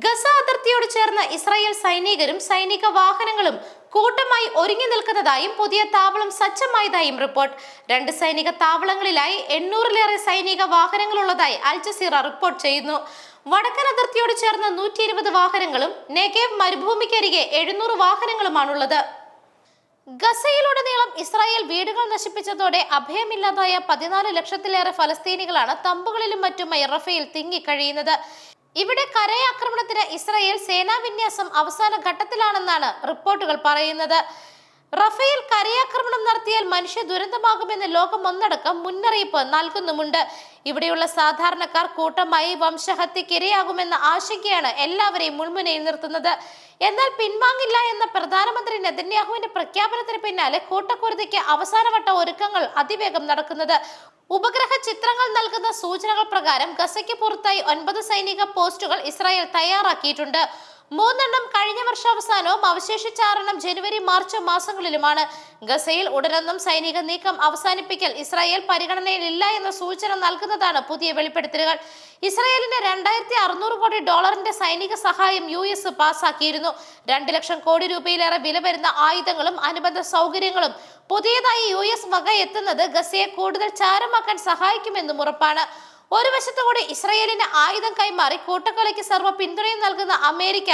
Gaza അതിർത്തിയോട് ചേർന്ന Israel സൈനികരും സൈനിക വാഹനങ്ങളും കൂട്ടമായി ഒരുങ്ങി നിൽക്കുന്നതായും പുതിയ താവളം സജ്ജമായതായും റിപ്പോർട്ട്. രണ്ട് സൈനിക താവളങ്ങളിലായി എണ്ണൂറിലേറെ സൈനിക വാഹനങ്ങളുള്ളതായി അൽ ജസീറ റിപ്പോർട്ട് ചെയ്യുന്നു. വടക്കൻ അതിർത്തിയോട് ചേർന്ന് നൂറ്റി ഇരുപത് വാഹനങ്ങളും നെഗേവ് മരുഭൂമിക്കരികെ എഴുന്നൂറ് വാഹനങ്ങളുമാണുള്ളത്. ഗസയിലുടനീളം ഇസ്രായേൽ വീടുകൾ നശിപ്പിച്ചതോടെ അഭയമില്ലാതായ പതിനാല് ലക്ഷത്തിലേറെ ഫലസ്തീനികളാണ് തമ്പുകളിലും മറ്റുമായി റഫയിൽ തിങ്ങിക്കഴിയുന്നത്. ഇവിടെ കരയാക്രമണത്തിന് ഇസ്രായേൽ സേനാ വിന്യാസം അവസാന ഘട്ടത്തിലാണെന്നാണ് റിപ്പോർട്ടുകൾ പറയുന്നത്. റഫേൽ കരയാക്രമണം നടത്തിയാൽ മനുഷ്യ ദുരന്തമാകുമെന്ന് ലോകം ഒന്നടക്കം മുന്നറിയിപ്പ് നൽകുന്നുമുണ്ട്. ഇവിടെയുള്ള സാധാരണക്കാർ കൂട്ടമായി വംശഹത്യക്കിരയാകുമെന്ന ആശങ്കയാണ് എല്ലാവരെയും മുൾമുനയിൽ നിർത്തുന്നത്. എന്നാൽ പിൻവാങ്ങില്ല എന്ന പ്രധാനമന്ത്രി നെതന്യാഹുവിന്റെ പ്രഖ്യാപനത്തിന് പിന്നാലെ കൂട്ടക്കുരുതിക്ക് അവസാനവട്ട ഒരുക്കങ്ങൾ അതിവേഗം നടക്കുന്നത്. ഉപഗ്രഹ ചിത്രങ്ങൾ നൽകുന്ന സൂചനകൾ പ്രകാരം ഗസയ്ക്ക് പുറത്തായി ഒൻപത് സൈനിക പോസ്റ്റുകൾ ഇസ്രായേൽ തയ്യാറാക്കിയിട്ടുണ്ട്. മൂന്നെണ്ണം കഴിഞ്ഞ വർഷാവസാനവും അവശേഷിച്ച ആറെണ്ണം ജനുവരി മാർച്ച് മാസങ്ങളിലുമാണ്. ഗസയിൽ ഉടനൊന്നും സൈനിക നീക്കം അവസാനിപ്പിക്കൽ ഇസ്രായേൽ പരിഗണനയിലില്ല എന്ന സൂചന നൽകുന്നതാണ് പുതിയ വെളിപ്പെടുത്തലുകൾ. ഇസ്രായേലിന് രണ്ടായിരത്തി അറുന്നൂറ് കോടി ഡോളറിന്റെ സൈനിക സഹായം യു എസ് പാസാക്കിയിരുന്നു. രണ്ട് ലക്ഷം കോടി രൂപയിലേറെ വില വരുന്ന ആയുധങ്ങളും അനുബന്ധ സൗകര്യങ്ങളും പുതിയതായി യു എസ് വക എത്തുന്നത് ഗസയെ കൂടുതൽ ചാരമാക്കാൻ സഹായിക്കുമെന്നും ഉറപ്പാണ്. ഒരു വശത്തു കൂടി ഇസ്രയേലിന് ആയുധം കൈമാറി കൂട്ടക്കൊലയ്ക്ക് സർവ പിന്തുണയും നൽകുന്ന അമേരിക്ക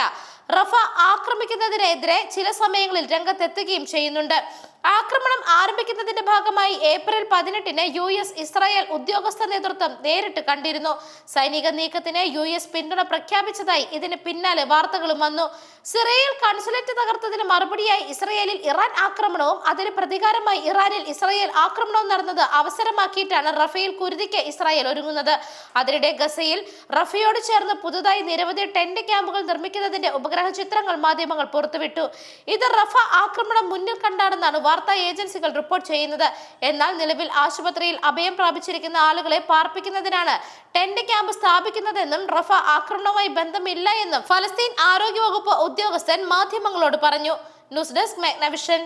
റഫ ആക്രമിക്കുന്നതിനെതിരെ ചില സമയങ്ങളിൽ രംഗത്തെത്തുകയും ചെയ്യുന്നുണ്ട്. ആക്രമണം ആരംഭിക്കുന്നതിന്റെ ഭാഗമായി ഏപ്രിൽ പതിനെട്ടിന് യു എസ് ഇസ്രായേൽ ഉദ്യോഗസ്ഥ നേതൃത്വം നേരിട്ട് കണ്ടിരുന്നു. സൈനിക നീക്കത്തിന് യു എസ് പിന്തുണ പ്രഖ്യാപിച്ചതായി ഇതിന് പിന്നാലെ വാർത്തകളും വന്നു. സിറിയയിൽ കൺസുലേറ്റ് തകർത്തതിന് മറുപടിയായി ഇസ്രയേലിൽ ഇറാൻ ആക്രമണവും അതിന് പ്രതികാരമായി ഇറാനിൽ ഇസ്രായേൽ ആക്രമണവും നടന്നത് അവസരമാക്കിയിട്ടാണ് റഫേൽ കുരുതിക്ക് ഇസ്രായേൽ ഒരുങ്ങുന്നത്. അതിനിടെ ഗസയിൽ റഫയോട് ചേർന്ന് പുതുതായി നിരവധി ടെന്റ് ക്യാമ്പുകൾ നിർമ്മിക്കുന്നതിന്റെ ഉപഗ്രഹ ചിത്രങ്ങൾ മാധ്യമങ്ങൾ പുറത്തുവിട്ടു. ഇത് റഫ ആക്രമണം മുന്നിൽ കണ്ടാണെന്നാണ് വാർത്താ ഏജൻസികൾ റിപ്പോർട്ട് ചെയ്യുന്നത്. എന്നാൽ നിലവിൽ ആശുപത്രിയിൽ അഭയം പ്രാപിച്ചിരിക്കുന്ന ആളുകളെ പാർപ്പിക്കുന്നതിനാണ് ടെന്റ് ക്യാമ്പ് സ്ഥാപിക്കുന്നതെന്നും റഫ ആക്രമണവുമായി ബന്ധമില്ല എന്നും ഫലസ്തീൻ ആരോഗ്യവകുപ്പ് ഉദ്യോഗസ്ഥൻ മാധ്യമങ്ങളോട് പറഞ്ഞു. News desk മെഗ്നവിഷൻ